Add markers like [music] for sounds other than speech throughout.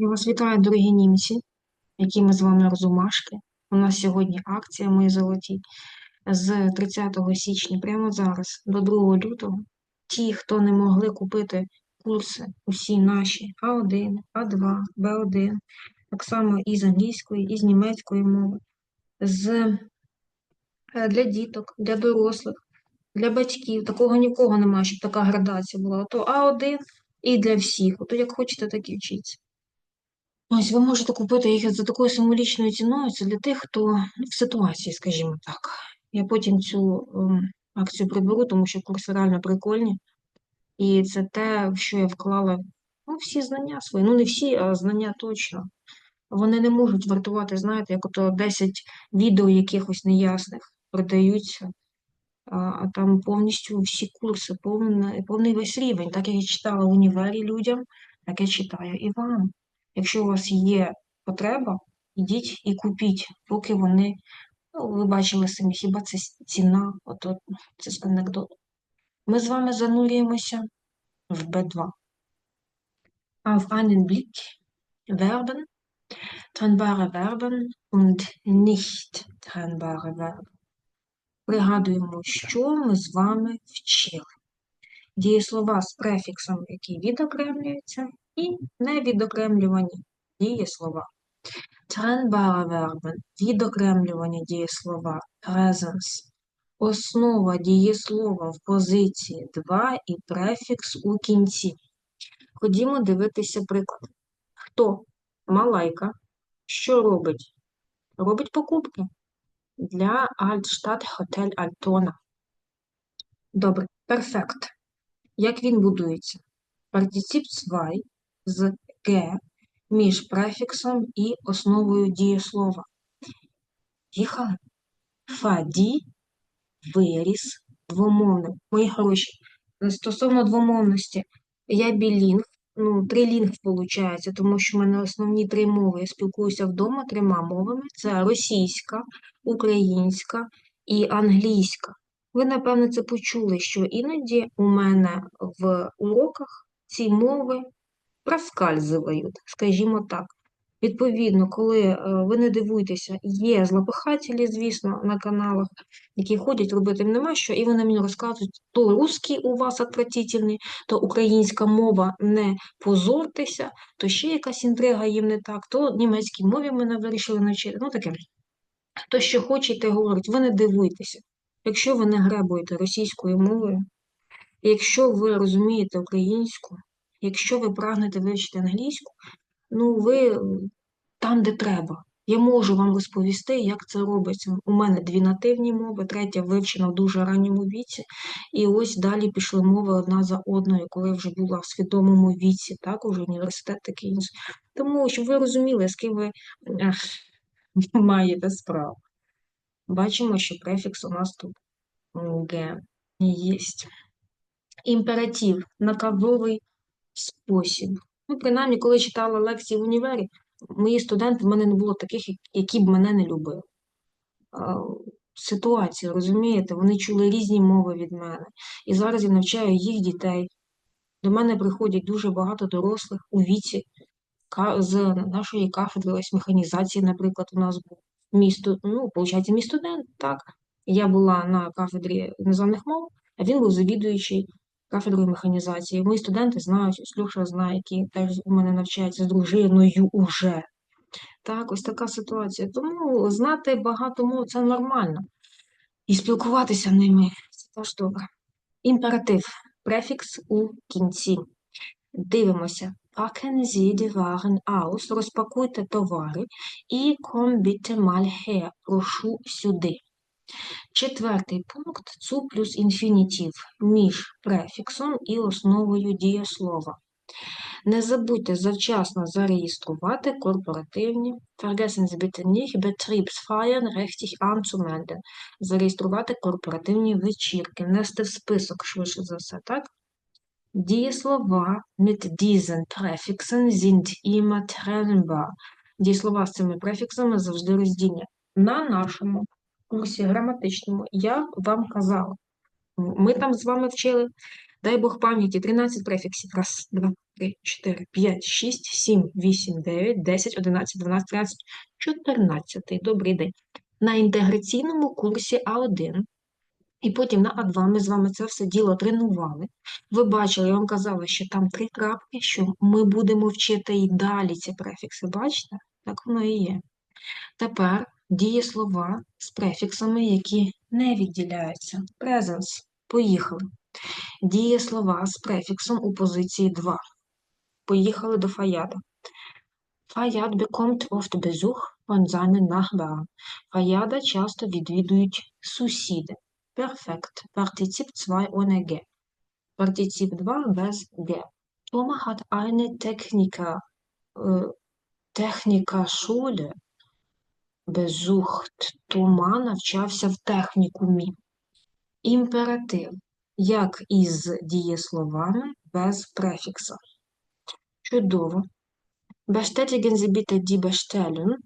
Я вас вітаю, дорогі німці, які ми з вами розумашки. У нас сьогодні акція, мої золоті, з 30 січня, прямо зараз, до 2 лютого. Ті, хто не могли купити курси, усі наші А1, А2, Б1, так само і з англійської, і з німецької мови, з, е, для діток, для дорослих, для батьків. Такого нікого немає, щоб така градація була. Ото А1 і для всіх. Ото як хочете, так і вчіться. Ось ви можете купити їх за такою символічною ціною. Це для тих, хто в ситуації, скажімо так. Я потім цю акцію приберу, тому що курси реально прикольні. І це те, в що я вклала ну, всі знання свої. Ну, не всі, а знання точно. Вони не можуть вартувати, знаєте, як ото 10 відео якихось неясних продаються, а, а там повністю всі курси, повний, повний весь рівень. Так як я читала в універі людям, так я читаю і вам. Якщо у вас є потреба, ідіть і купіть, поки вони, ну, ви бачили самі, хіба це ціна, ото це з анекдот. Ми з вами занурюємося в Б2. Auf einen Blick Verben, trennbare Verben und nicht trennbare Verben. Пригадуємо, що ми з вами вчили. Дієслова з префіксом, які відокремлюються, і невідокремлювані дієслова. Trennbare Verben – відокремлювані дієслова presence, основа дієслова в позиції 2 і префікс у кінці. Ходімо дивитися приклад. Хто? Малайка. Що робить? Робить покупки для Altstadt Hotel Altona. Добре, перфект. Як він будується? Партицip 2 з Г між префіксом і основою дієслова. Їхали. Фаді виріс двомовним. Мої хороші. Стосовно двомовності, я білінг, ну, трилінг виходить, тому що в мене основні три мови. Я спілкуюся вдома трьома мовами: це російська, українська і англійська. Ви, напевно, це почули, що іноді у мене в уроках ці мови проскальзують, скажімо так. Відповідно, коли е, ви не дивуєтеся, є злопихателі, звісно, на каналах, які ходять, робити нема що, і вони мені розказують, то русський у вас отвратительний, то українська мова не позортеся, то ще якась інтрига їм не так, то німецькій мові мене вирішили навчити. Ну таке. То, що хочете, говорить, ви не дивуйтеся. Якщо ви не гребуєте російською мовою, якщо ви розумієте українську, якщо ви прагнете вивчити англійську, ну ви там, де треба. Я можу вам розповісти, як це робиться. У мене дві нативні мови, третя вивчена в дуже ранньому віці, і ось далі пішли мови одна за одною, коли вже була в свідомому віці, так, уже університет такий інший. Тому, щоб ви розуміли, з ким ви ех, [laughs] маєте справу. Бачимо, що префікс у нас тут Г є. Імператив наказовий спосіб. Ну, принаймні, коли читала лекції в універі, мої студенти, в мене не було таких, які б мене не любили. Ситуація, розумієте, вони чули різні мови від мене. І зараз я навчаю їх дітей. До мене приходять дуже багато дорослих у віці з нашої кафедри ось механізації, наприклад, у нас був місто, ну, виходить, мій студент, так. Я була на кафедрі іноземних мов, а він був завідуючий кафедрою механізації. Мої студенти знають, ось Льоша знає, які теж у мене навчаються з дружиною уже. Так, ось така ситуація. Тому знати багато мов це нормально. І спілкуватися ними це теж добре. Імператив, префікс у кінці. Дивимося. Packen Sie die Waren aus, розпакуйте товари і komm bitte mal her, прошу сюди. Четвертий пункт цу плюс інфінітив між префіксом і основою дієслова. Не забудьте завчасно зареєструвати корпоративні Vergessen Betriebsfeiern richtig anzumelden. Зареєструвати корпоративні вечірки, внести в список швидше за все, так? Дієслова mit diesen Präfixen sind immer trennbar. Дієслова з цими префіксами завжди роздільні. На нашому курсі граматичному я вам казала. Ми там з вами вчили, дай Бог пам'яті, 13 префіксів. Раз, два, 3, 4, 5, 6, 7, 8, 9, 10, 11, 12, 13, 14. Добрий день. На інтеграційному курсі А1 і потім на А2 ми з вами це все діло тренували. Ви бачили, я вам казала, що там три крапки, що ми будемо вчити і далі ці префікси. Бачите? Так воно і є. Тепер дієслова з префіксами, які не відділяються. Presence. Поїхали. Дієслова з префіксом у позиції 2. Поїхали до Фаяда. Фаяд bekommt oft Besuch von seinen Nachbarn. Фаяда часто відвідують сусіди. Перфект. Партицип 2 ohne G. Партицип 2 без G. Тома hat eine Techniker, äh, Technikerschule besucht. Тома навчався в технікумі. Імператив. Як із дієсловами без префікса. Чудово. Bestätigen Sie bitte die Bestellung.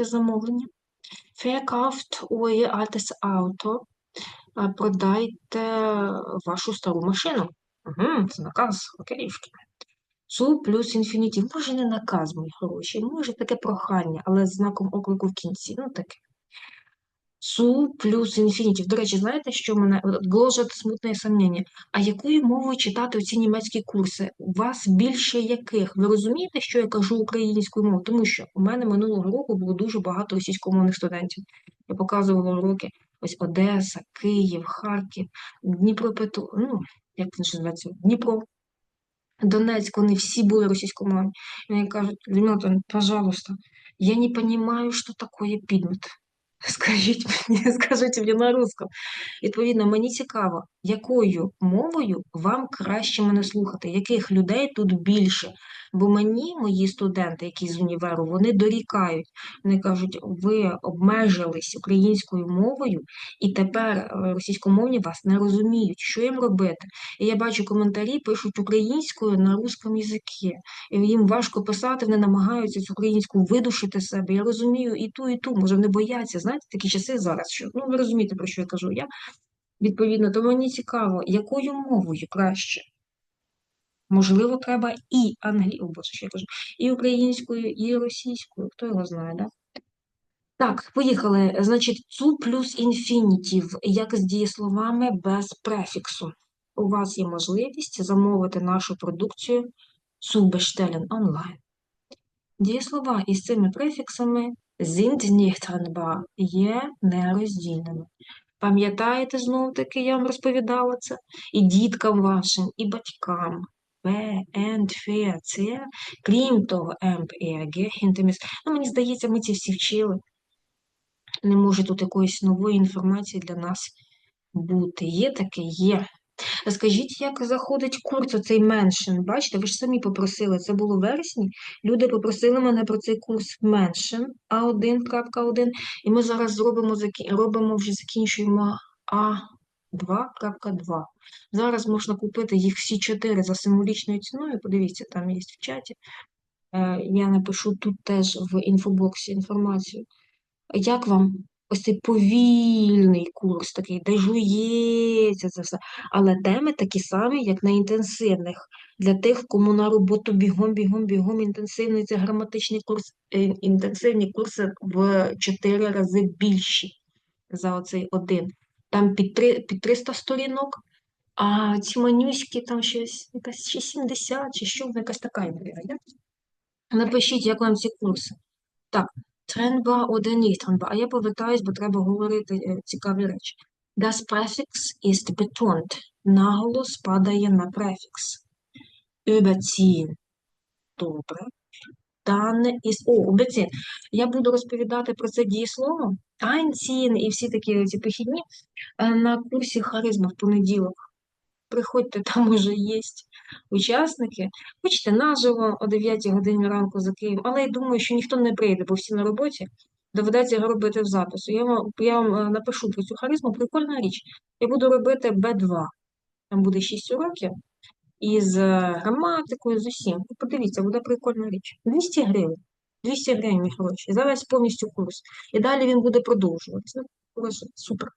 Замовлення. Verkauft euer altes Auto. Продайте вашу стару машину. Угу, це наказ, окейшки. Zu плюс інфінітив. Може не наказ, мої хороші, може таке прохання, але з знаком оклику в кінці. Ну таке. Су плюс інфінітів. До речі, знаєте, що мене гложет смутне сумніння? А якою мовою читати оці німецькі курси? У вас більше яких? Ви розумієте, що я кажу українською мовою? Тому що у мене минулого року було дуже багато російськомовних студентів. Я показувала уроки ось Одеса, Київ, Харків, Дніпропетро, ну, як ще зветься, Дніпро. Донецьк, вони всі були російськомовні. І вони кажуть, Людмила, пожалуйста, я не понимаю, що таке підмет. [laughs] Скажіть мені, скажіть мені на русском. Відповідно, мені цікаво, якою мовою вам краще мене слухати, яких людей тут більше. Бо мені, мої студенти, які з універу, вони дорікають. Вони кажуть, ви обмежились українською мовою, і тепер е, російськомовні вас не розуміють, що їм робити. І я бачу коментарі, пишуть українською на русском язикі. Їм важко писати, вони намагаються цю українську видушити себе. Я розумію і ту, і ту, може, вони бояться. Знаєте, такі часи зараз, що ну ви розумієте, про що я кажу. Я відповідно, то мені цікаво, якою мовою краще. Можливо, треба і я кажу, і українською, і російською, хто його знає, да? Так, поїхали. Значить, цу плюс інфінітів, як з дієсловами без префіксу. У вас є можливість замовити нашу продукцію zu bestellen онлайн. Дієслова із цими префіксами sind nicht trennbar, є нероздільними. Пам'ятаєте, знову таки, я вам розповідала це? І діткам вашим, і батькам. В, Н, Ф, Ц, крім того, Е, Хінтеміс. Ну, мені здається, ми ці всі вчили. Не може тут якоїсь нової інформації для нас бути. Є таке? Є. Скажіть, як заходить курс оцей меншин? Бачите, ви ж самі попросили, це було вересні. Люди попросили мене про цей курс меншин А1.1, і ми зараз зробимо, робимо вже закінчуємо А2.2. Зараз можна купити їх всі чотири за символічною ціною. Подивіться, там є в чаті. Е, я напишу тут теж в інфобоксі інформацію. Як вам ось цей повільний курс, такий, де жується це все. Але теми такі самі, як на інтенсивних. Для тих, кому на роботу бігом, бігом, бігом, інтенсивний це граматичний курс, е, інтенсивні курси в 4 рази більші за оцей один. Там під, 3, під 300 сторінок, а ці манюські там щось, якась чи 70, чи що, якась така ідея. Напишіть, як вам ці курси. Так, Trennbar oder nicht trennbar. А я повертаюсь, бо треба говорити е, цікаві речі. Das Präfix ist betont. Наголос падає на префікс. Überziehen. Добре. Dann ist... О, überziehen. Я буду розповідати про це дієслово. Einziehen і всі такі ці похідні е, на курсі харизма в понеділок. Приходьте, там уже є учасники. Хочете наживо о 9 годині ранку за Києвом, але я думаю, що ніхто не прийде, бо всі на роботі. Доведеться його робити в запису. Я вам я вам е, напишу про цю харизму, прикольна річ. Я буду робити Б2. Там буде 6 уроків із е, граматикою, з усім. Подивіться, буде прикольна річ. 200 гривень. 200 гривень, мій хороші. Зараз повністю курс. І далі він буде продовжуватися. Супер.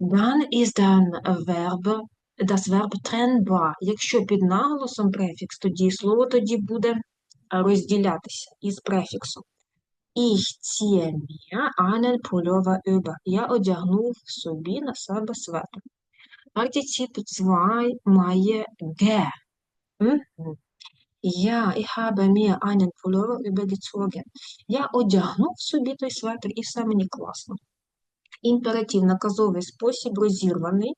Dann ist dann Verb das Verb trennbar. Якщо під наголосом префікс, то дієслово тоді буде е, розділятися із префіксом. Ich ziehe mir einen Pullover über. Я одягнув собі на себе светр. Партiciп 2 має ге. Ja, ich habe mir einen Pullover übergezogen. Я одягнув собі той светр, і все мені класно. Імператив наказовий спосіб розірваний.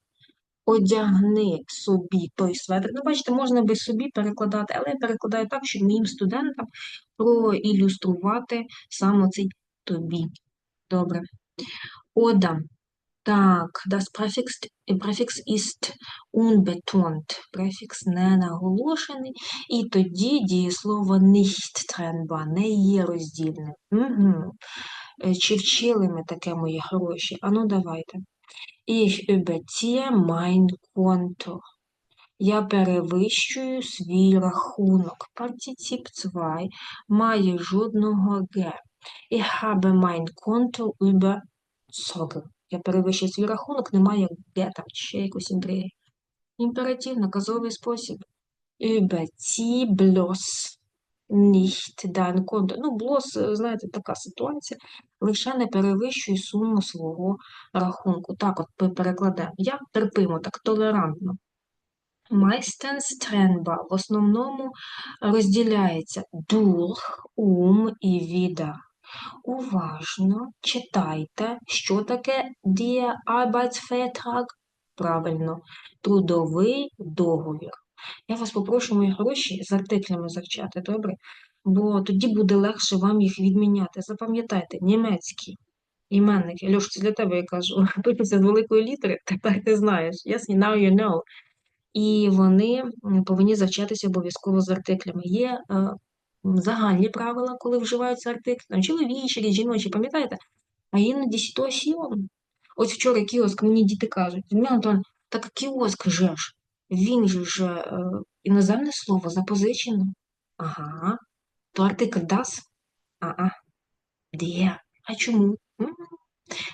Одягни собі той светр. Ну, бачите, можна би собі перекладати, але я перекладаю так, щоб моїм студентам проілюструвати саме цей тобі. Добре. Ода. Так, das Präfix, Präfix ist unbetont. Префікс не наголошений. І тоді дієслово nicht trennbar, не є роздільним. Угу. Чи вчили ми таке, мої гроші? Ану, давайте. Ich überziehe mein Konto. Я перевищую свій рахунок. Партiciп 2 має жодного г. Ich habe mein Konto überzogen. Я перевищую свій рахунок, немає г там, ще якусь інтриги. Імператив, наказовий спосіб. Überzieh bloß nicht dein Konto. Ну, блос, знаєте, така ситуація. Лише не перевищуй суму свого рахунку. Так от ми перекладаємо. Я терпимо, так толерантно. Meistens trennbar. В основному розділяється durch, um і wieder. Уважно читайте, що таке der Arbeitsvertrag. Правильно, трудовий договір. Я вас попрошу мої гроші з артиклями завчати, добре? Бо тоді буде легше вам їх відміняти. Запам'ятайте, німецький іменники. Льош, це для тебе я кажу. [laughs] Пишеться з великої літери, [laughs] тепер ти знаєш. Yes, now you know. І вони повинні завчатися обов'язково з артиклями. Є е, загальні правила, коли вживаються артикли, там чоловічі, жіночі, пам'ятаєте? А іноді ситуаційно. Ось вчора кіоск мені діти кажуть, Антон, так кіоск же ж, він же ж е, іноземне слово запозичено. Ага. То артикль das? Ага. Де? А чому? М.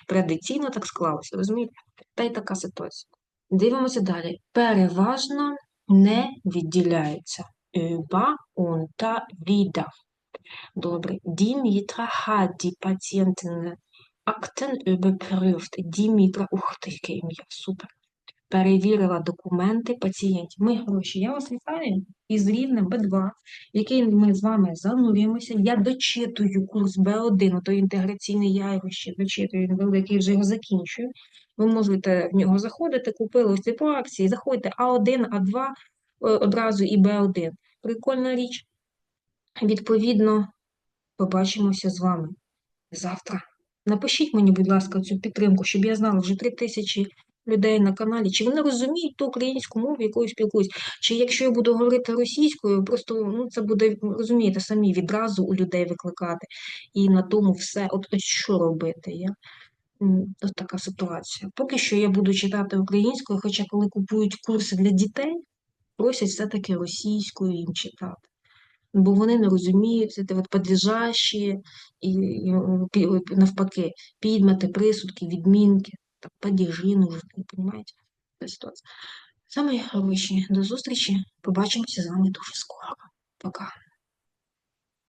Традиційно так склалося, розумієте? Та й така ситуація. Дивимося далі. Переважно не відділяються. Über, unter, wieder. Добре. Дімітра hat die Patienten Akten überprüft. Дімітра, ух ти, яке ім'я, супер. Перевірила документи пацієнтів. Ми гроші. Я вас вітаю із рівнем Б2, який ми з вами занурюємося. Я дочитую курс Б1, то інтеграційний, я його ще дочитую, він великий, вже його закінчую. Ви можете в нього заходити, купили ось ці по акції, заходьте А1, А2 е, одразу і Б1. Прикольна річ. Відповідно, побачимося з вами завтра. Напишіть мені, будь ласка, цю підтримку, щоб я знала вже три тисячі людей на каналі, чи вони розуміють ту українську мову, якою спілкуюсь, чи якщо я буду говорити російською, просто ну це буде, розумієте, самі відразу у людей викликати. І на тому все. От, от що робити? Я? Ось така ситуація. Поки що я буду читати українською, хоча коли купують курси для дітей, просять все-таки російською їм читати. Бо вони не розуміють, це от падежащі, і, і навпаки, підмети, присудки, відмінки, так, падежі нужні, понимаете, Така ситуація. Саме хороші, до зустрічі, побачимося з вами дуже скоро. Пока.